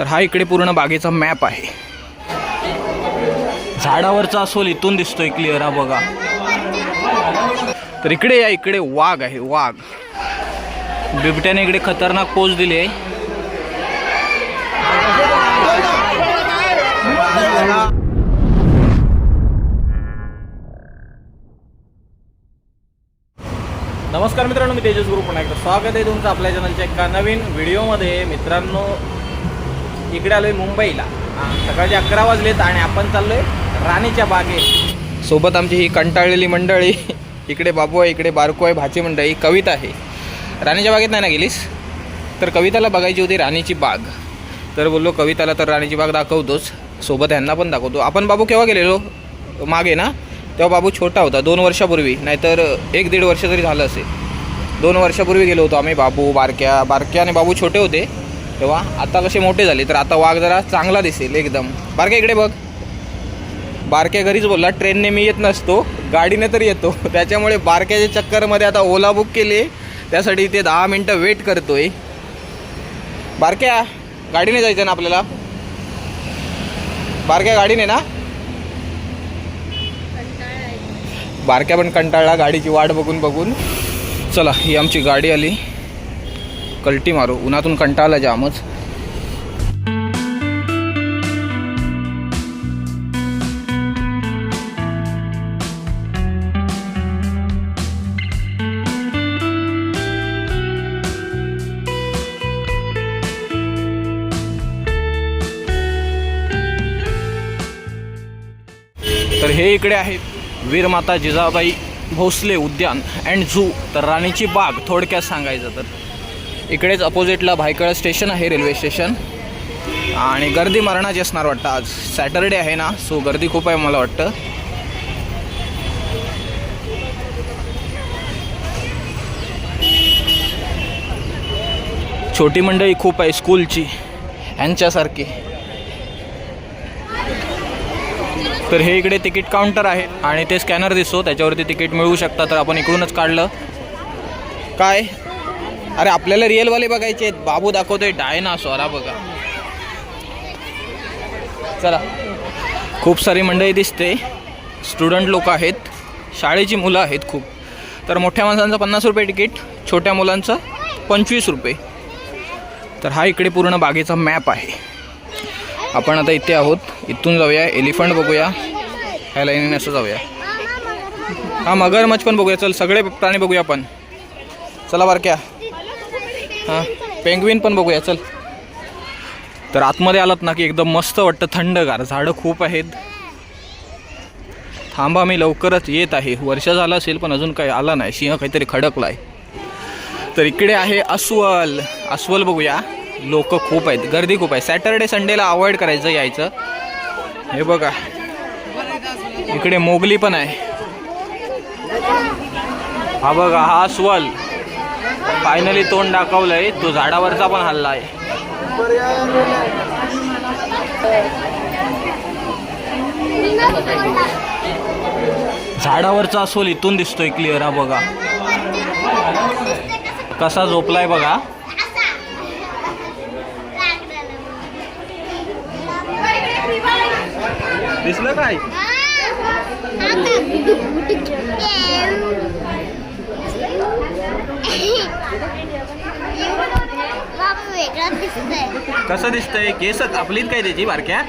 तर हा इकडे पूर्ण बागेचा मॅप आहे. झाडावरचा असोल इथून दिसतोय क्लिअर हा बघा. तर इकडे या इकडे वाघ आहे वाघ. बिबट्याने इकडे खतरनाक पोच दिली आहे. नमस्कार मित्रांनो मी तेजस गुरु पुन्हा एकदा स्वागत आहे तुमचं आपल्या चॅनलच्या एका नवीन व्हिडिओमध्ये मित्रांनो इकडे आलोय मुंबईला. सकाळचे अकरा वाजलेत आणि आपण चाललोय राणीच्या बागेत. सोबत आमची ही कंटाळलेली मंडळी इकडे बाबू आहे इकडे बारको आहे भाची मंडळी कविता आहे. राणीच्या बागेत नाही ना गेलीस? तर कविताला बघायची होती राणीची बाग. तर बोललो कविताला तर राणीची बाग दाखवतोच. सोबत यांना पण दाखवतो. आपण बाबू केव्हा गेलेलो? मागे ना? तेव्हा बाबू छोटा होता दोन वर्षापूर्वी. नाहीतर एक दीड वर्ष तरी झालं असेल. दोन वर्षापूर्वी गेलो होतो आम्ही बाबू बारक्या बारक्या आणि बाबू छोटे होते. तेव्हा आता कसे मोठे झाले तर आता वाघ जरा चांगला दिसेल एकदम. बारक्या इकडे बघ. बारक्या घरीच बोलला ट्रेनने मी येत नसतो गाडीने तर येतो. त्याच्यामुळे बारक्याच्या चक्करमध्ये आता ओला बुक केली. त्यासाठी ते दहा मिनटं वेट करतोय. बारक्या गाडीने जायचं ना आपल्याला? बारक्या गाडीने ना? बारक्या पण कंटाळला गाडीची वाट बघून बघून चला ही आमची गाडी आली. कल्टी मारू उन्हातून कंटाळला जामच तर हे इकडे आहे वीरमाता जिजाबाई भोसले उद्यान अँड झू. तर राणीची बाग थोडक्यात सांगायचं तर. इकडेच अपोजिटला भायखळा स्टेशन आहे रेल्वे स्टेशन. आणि गर्दी मरणाची असणार वाटतं आज. सॅटरडे आहे ना सो गर्दी खूप आहे मला वाटतं. छोटी मंडळी खूप आहे स्कूलची यांच्यासारखी. तर हे इकडे तिकीट काउंटर आहे आणि ते स्कॅनर दिसतो त्याच्यावरती तिकीट मिळवू शकता तर आपण इकडूनच काढलं. काय? अरे आपल्याला रिअलवाले बघायचे आहेत. बाबू दाखवतोय डायनासॉर हा बघा. चला. खूप सारी मंडळी दिसते. स्टुडंट लोक आहेत. शाळेची मुलं आहेत खूप. तर मोठ्या माणसांचं पन्नास रुपये तिकीट छोट्या मुलांचं पंचवीस रुपये. तर हा इकडे पूर्ण बागेचा मॅप आहे. आपण आता इथे आहोत. इथून जाऊया. एलिफंट बघूया. ह्या लाईनीने असं जाऊया. हा मगरमच्छ पण बघूया. चल सगळे प्राणी बघूया आपण. चला बारक्या. हां पेंग्विन पण बघूया चल. तर आतमध्ये आलात ना की एकदम मस्त वाटतं थंडगार. झाडं खूप आहेत. थांबा मी लवकरच येत आहे. वर्ष झालं असेल पण अजून काही आला नाही. सिंह काहीतरी खडकला आहे तर इकडे आहे अस्वल. अस्वल बघूया. लोक खूप आहेत. गर्दी खूप आहे. सॅटर्डे संडेला अवॉइड करायचं यायचं. हे बघा. इकडे मोगली पण आहे. हा बघा हा अस्वल. फायनली तोंड दाखवलंय तो झाडावरचा पण हल्ला आहे झाडावरचा असोल इथून दिसतोय क्लिअर हा बघा कसा झोपलाय बघा दिसलं काय कसं दिसतंय? केस आपलीत काय त्याची बारक्या.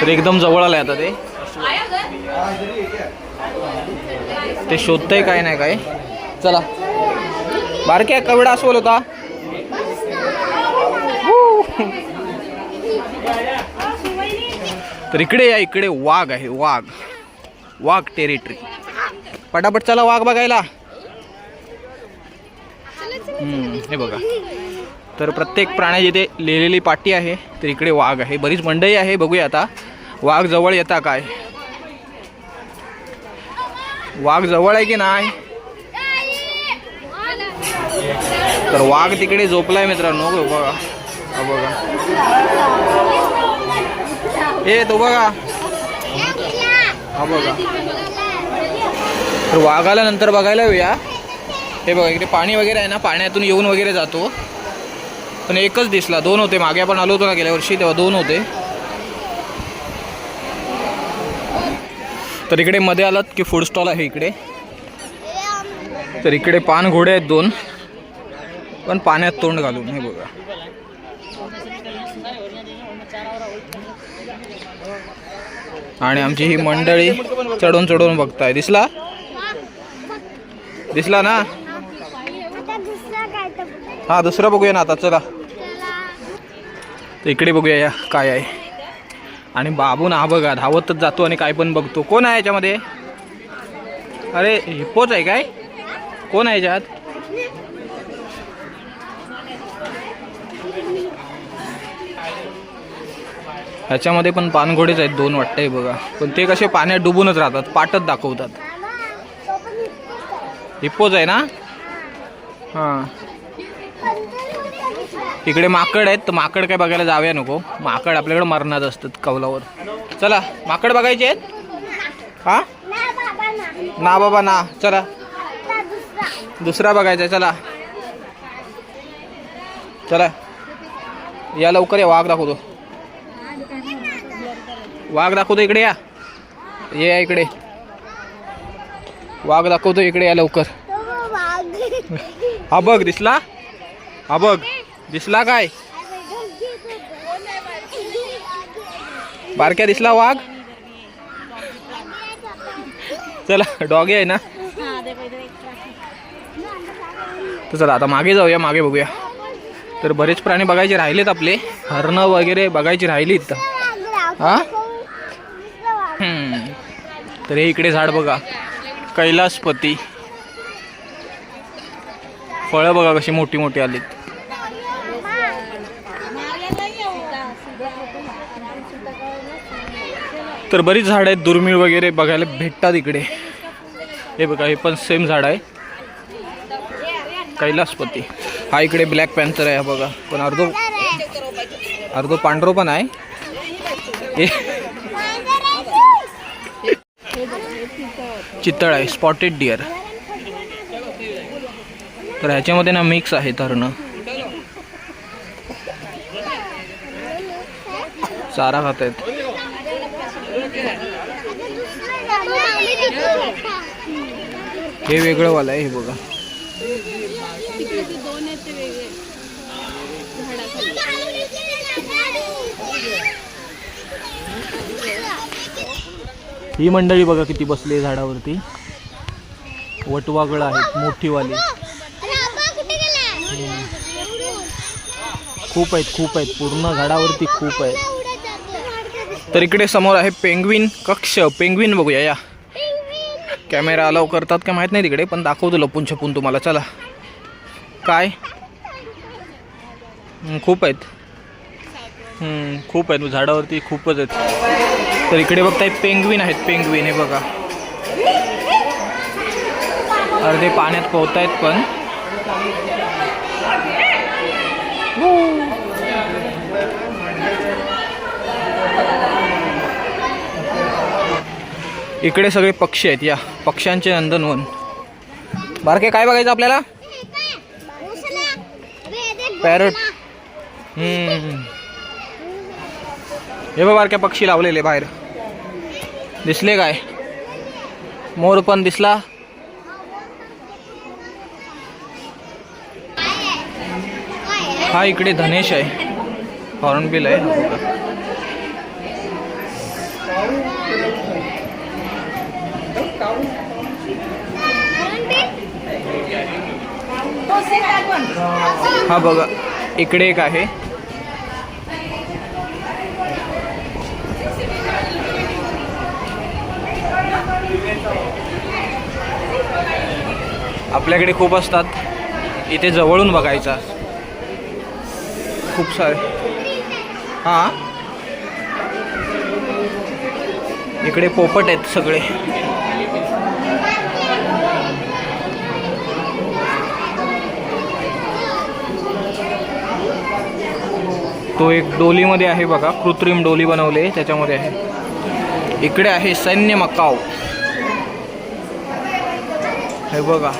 तर एकदम जवळ आलंय आता ते. ते शोधतंय काय नाही काय. चला. बारक्या कवडा अस्वल होता तर इकडे या इकडे वाघ आहे वाघ. वाघ टेरिटरी पटापट चला वाघ बघायला. हम्म, हे बघा. तर प्रत्येक प्राण्याची इथे लिहिलेली पाटी आहे तर इकडे वाघ आहे. बरीच मंडई आहे बघूया आता. वाघ जवळ येता काय? वाघ जवळ आहे की नाही? तर वाघ तिकडे झोपलाय मित्रांनो बघा. बघा. हे तो बघा. हा बघा. तर वाघाला नंतर बघायला येऊया. हे बघा इकडे पाणी वगैरे आहे ना पाण्यातून येऊन वगैरे जातो. पण एकच दिसला दोन होते. मागे आपण आलो होतो ना गेल्या वर्षी तेव्हा दोन होते. तर इकडे मध्ये आलात की फूड स्टॉल आहे इकडे. तर इकडे पान घोडे आहेत दोन. पण पाण्यात तोंड घालून हे बघा. आणि आमची ही मंडळी चढून चढून बघताय. दिसला? दिसला ना? हा दुसरं बघूया ना आता चला. इकडे बघूया या काय आहे. आणि बाबू ना हा बघा धावतच जातो आणि काय पण बघतो. कोण आहे याच्यामध्ये? अरे हिप्पोच आहे काय? कोण आहे याच्यात? ह्याच्यामध्ये पण पानघोडेच आहेत दोन वाटतंय बघा. पण ते कसे पाण्यात डुबूनच राहतात पाटच दाखवतात. आहे. हिप्पोच आहे ना? हां. इकडे माकड आहेत तर माकड काय बघायला जाऊया नको. माकड आपल्याकडे मरणात असतात कौलावर. चला माकड बघायचे आहेत? हा? ना. बाबा ना. चला. दुसरा. दुसरा बघायचा आहे चला. चला. या लवकर या वाघ दाखवतो. वाघ दाखवतो इकडे या. ये या इकडे. वाघ दाखवतो इकडे या लवकर. हा बघ दिसला? हा बघ दिसला काय? बारक्या दिसला वाघ? चला डॉगी आहे ना? तर चला आता मागे जाऊया मागे बघूया. तर बरेच प्राणी बघायचे राहिलेत आपले. हरणं वगैरे बघायची राहिलीत. हा? तर हे इकडे झाड बघा. कैलासपती. फळं बघा कशी मोठी मोठी आलीत. तर बरीच झाड आहेत दुर्मिळ वगैरे बघायला भेटतात इकडे. हे बघा हे पण सेम झाड आहे. कैलासपती. हा इकडे ब्लॅक पॅन्थर आहे हा बघा. पण अर्धो अर्धो पांढरो पण आहे. चितळ आहे स्पॉटेड डिअर तर ह्याच्यामध्ये ना मिक्स आहे धरणं चारा खात आहेत. हे वेगळं वाला आहे हे बघा. ही मंडळी बघा किती बसली आहे झाडावरती. वटवागळ आहेत मोठीवाली. खूप आहेत खूप आहेत. पूर्ण झाडावरती खूप आहेत. तर इकडे समोर आहे पेंग्विन कक्ष. पेंग्विन बघूया या. कॅमेरा अलाव करतात का माहीत नाही तिकडे पण दाखवतो लपून छपून तुम्हाला. चला. काय? खूप आहेत. खूप आहेत. झाडावरती खूपच आहेत. तर इकडे बघताय पेंग्विन आहेत पेंग्विन हे बघा. अर्धे पाण्यात पोहतायत पण. इकडे सगळे पक्षी आहेत या. पक्ष्यांचे नंदनवन बारके काय बघायचं आपल्याला? पॅरट. हम्म. हे बघ बारक्या पक्षी लावलेले बाहेर? दिसले काय? मोर पण दिसला? हा, इकडे धनेश आहे. हॉर्नबिल आहे हा. हा बघा, इकडे एक आहे. आपल्याकडे खूप असतात. इथे जवळून बघायचा. खूप सारे हां? इकडे पोपट आहेत सगळे. तो एक डोलीमध्ये आहे बघा. कृत्रिम डोली बनवले त्याच्यामध्ये आहे. इकडे आहे सैन्य मकाव हे बघा.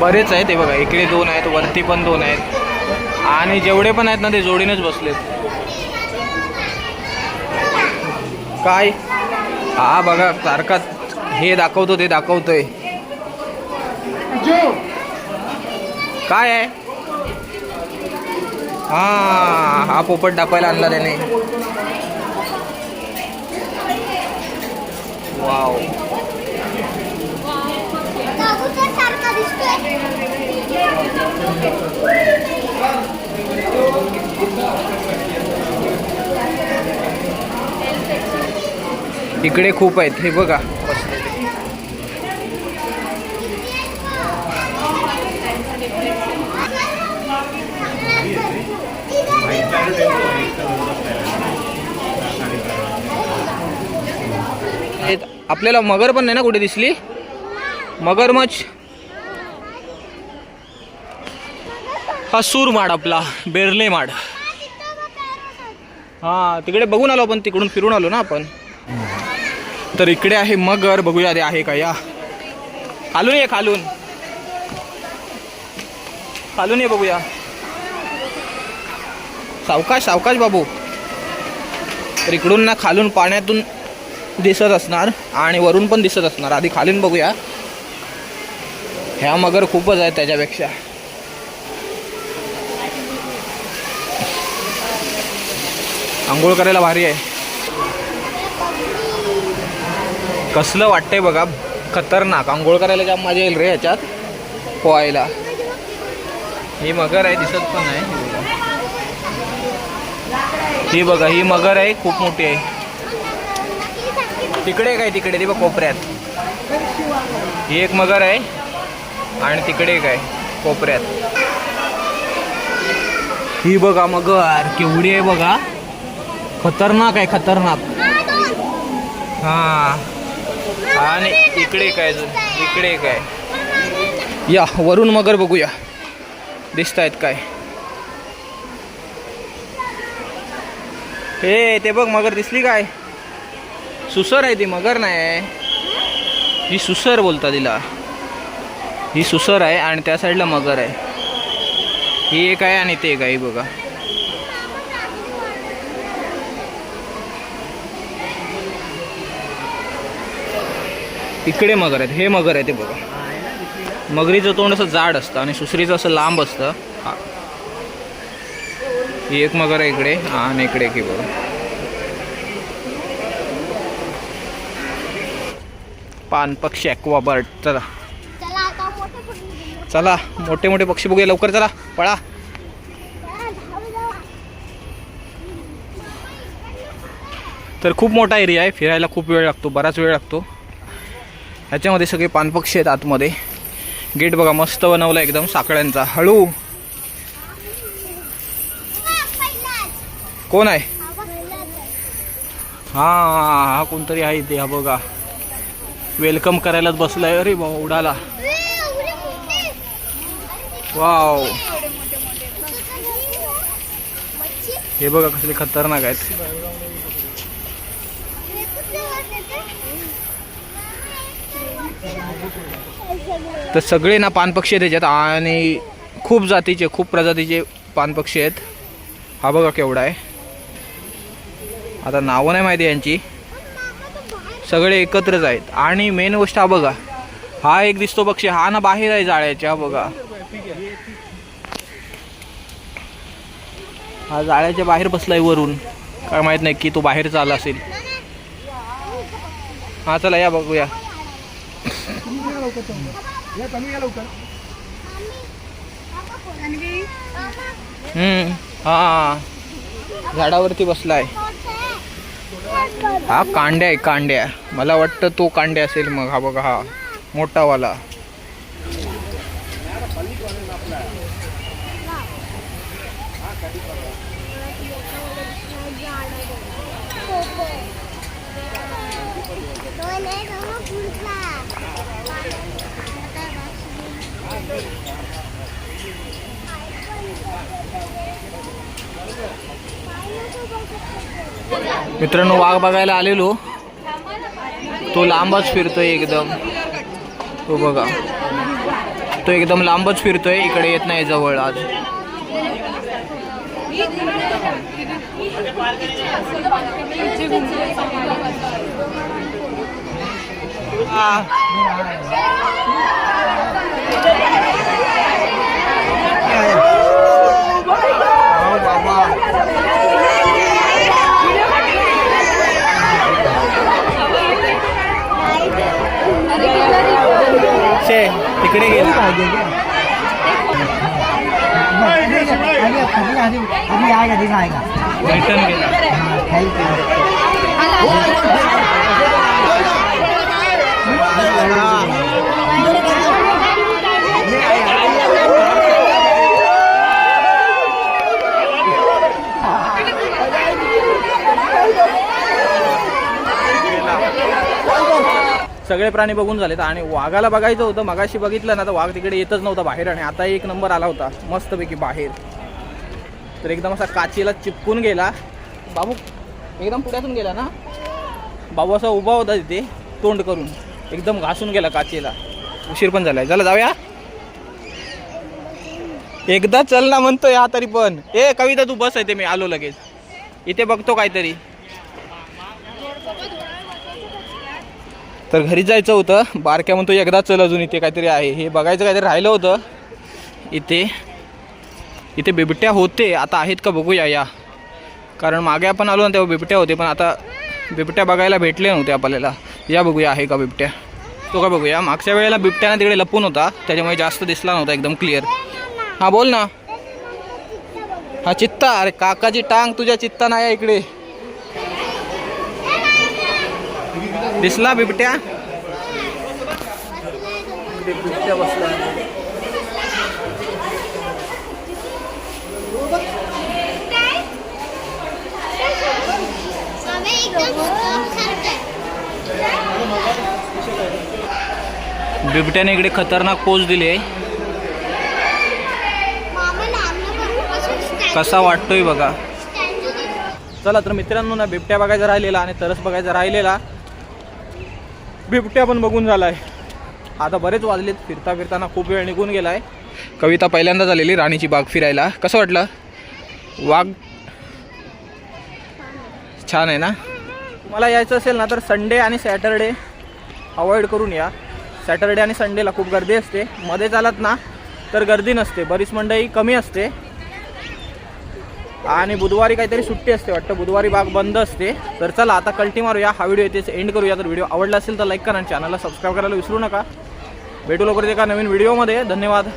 बरेच आहेत ते बघा इकडे दोन आहेत वरती पण दोन आहेत. आणि जेवढे पण आहेत ना ते जोडीनेच बसलेत. काय? हा बघा सारखा हे दाखवतो ते दाखवतोय. काय आहे? हा हा पोपट टाकायला आणला त्याने. वाव. दिसतोय इकडे खूप आहेत हे बघा. आपल्याला मगर पण नाही ना कुठे दिसली? मगरमच्छ हा सूर माड आपला बेर्ले माड. हा तिकडे बघून आलो आपण तिकडून फिरून आलो ना आपण. तर इकडे आहे मगर बघूया ते आहे का या. खालून ये खालून. खालून ये बघूया. सावकाश सावकाश बाबू. तर इकडून ना खालून पाण्यातून दिसत असणार आणि वरून पण दिसत असणार. आधी खालून बघूया. ह्या मगर खूपच आहेत त्याच्यापेक्षा. आंघोळ करायला भारी आहे. कसलं वाटतंय बघा खतरनाक. आंघोळ करायला जाम मजा येईल रे ह्याच्यात पोहायला. ही मगर आहे दिसत पण आहे ही बघा ही मगर आहे खूप मोठी आहे. तिकडे काय तिकडे? ती बघ कोपऱ्यात. ही एक मगर आहे आणि तिकडे काय कोपऱ्यात. ही बघा मगर केवढी आहे बघा. खतरनाक आहे खतरनाक. हा. आणि इकडे काय अजून? इकडे काय या वरून मगर बघूया. दिसत आहेत काय. हे ते बघ मगर दिसली काय? सुसर आहे ती मगर नाही ही सुसर बोलता तिला. ही सुसर आहे आणि त्या साईडला मगर आहे. ही एक आहे आणि ते एक आहे बघा. इकडे मगर आहेत. हे मगर आहे ते बघा. मगरीचं तोंड असं जाड असतं आणि सुसरीचं असं लांब असतं. हा. ही एक मगर आहे इकडे आणि इकडे की बघा. पान पक्षी ॲक्वा बर्ड. चला. चला. मोठे मोठे पक्षी बघूया लवकर. चला. पळा. तर खूप मोठा एरिया आहे. फिरायला खूप वेळ लागतो. बराच वेळ लागतो. ह्याच्यामध्ये सगळे पानपक्षी आहेत आतमध्ये. गेट बघा मस्त बनवला एकदम साकड्यांचा हळू. कोण आहे? हा हा कोणतरी आहे ते हा बघा. वेलकम करायलाच बसलाय. अरे भाऊ उडाला. वाव हे बघा कसले खतरनाक आहेत. तर सगळे ना पानपक्षी आहेत त्याच्यात आणि खूप जातीचे खूप प्रजातीचे पानपक्षी आहेत. हा बघा केवढा आहे. आता नावं नाही माहिती यांची. सगळे एकत्रच आहेत. आणि मेन गोष्ट हा बघा. हा एक दिसतो पक्षी. हा ना बाहेर आहे जाळ्याच्या हा बघा. हा जाळ्याच्या बाहेर बसलाय वरून. काय माहीत नाही की तो बाहेरचा चालला असेल. हा चला या बघूया. हम्म हा. झाडावरती बसलाय. हा कांड्या आहे कांड्या. मला वाटतं तो कांड्या असेल मग हा बघा हा. मोठावाला. मित्रांनो वाघ बघायला आलेलो. तो लांबच फिरतोय एकदम. तो बघा. तो एकदम लांबच फिरतोय इकडे येत नाही जवळ आज. आ तिकडे गेला अभी आएगा दिन आएगा रिटर्न गेला सगळे प्राणी बघून झालेत आणि वाघाला बघायचं होतं. मगाशी बघितलं ना तर वाघ तिकडे येतच नव्हता बाहेर आणि आता एक नंबर आला होता. मस्तपैकी बाहेर. तर एकदम असा काचेला चिपकून गेला. बाबू एकदम पुढ्यातून गेला ना? बाबू असा उभा होता तिथे तोंड करून. एकदम घासून गेला काचेला. उशीर पण झालाय. चला जाऊया. एकदा चल ना म्हणतो या तरी पण. ए कविता तू बस आहे ते मी आलो लगेच. इथे बघतो काहीतरी. तर घरी जायचं होतं. बारक्या म्हणतो एकदा चल अजून इथे काहीतरी आहे. हे बघायचं काहीतरी राहिलं होतं. इथे. इथे बिबट्या होते आता आहेत का बघूया या कारण मागे आपण आलो ना तेव्हा बिबट्या होते पण आता बिबट्या बघायला भेटले नव्हते आपल्याला. या बघूया आहे का बिबट्या? तो का बघूया मागच्या वेळेला बिबट्यानं तिकडे लपून होता त्याच्यामुळे जास्त दिसला नव्हता एकदम क्लिअर हां बोल ना. हा चित्ता अरे काकाची टांग तुझ्या चित्ता नाही आहे इकडे. दिसला बिबट्या? बिबट्या बसला मामे एकदम सारखं आहे. बिबट्याने इकडे खतरनाक पोच दिली आहे. कसा वाटतोय बघा. चला तर मित्रांनो ना बिबट्या बघायचा राहिलेला आणि तरस बघायचा राहिलेला. बिबट्या पण बघून झालाय. आता बरेच वाजलेत फिरता फिरताना खूप वेळ निघून गेलाय. कविता पहिल्यांदा झालेली राणीची बाग फिरायला. कसं वाटलं? वाघ छान आहे ना? तुम्हाला यायचं असेल ना तर संडे आणि सॅटरडे अवॉइड करून या. सॅटरडे आणि संडेला खूप गर्दी असते. मध्ये चालत ना तर गर्दी नसते. बरीच मंडई कमी असते. आणि बुधवारी काहीतरी सुट्टी असते वाटतं. बुधवारी बाग बंद असते. तर चला आता कल्टी मारूया. हा व्हिडिओ इथेच एंड करूया. तर व्हिडिओ आवडला असेल तर लाईक करा आणि चॅनलला सबस्क्राईब करायला विसरू नका. भेटू लवकर एका नवीन व्हिडिओमध्ये धन्यवाद.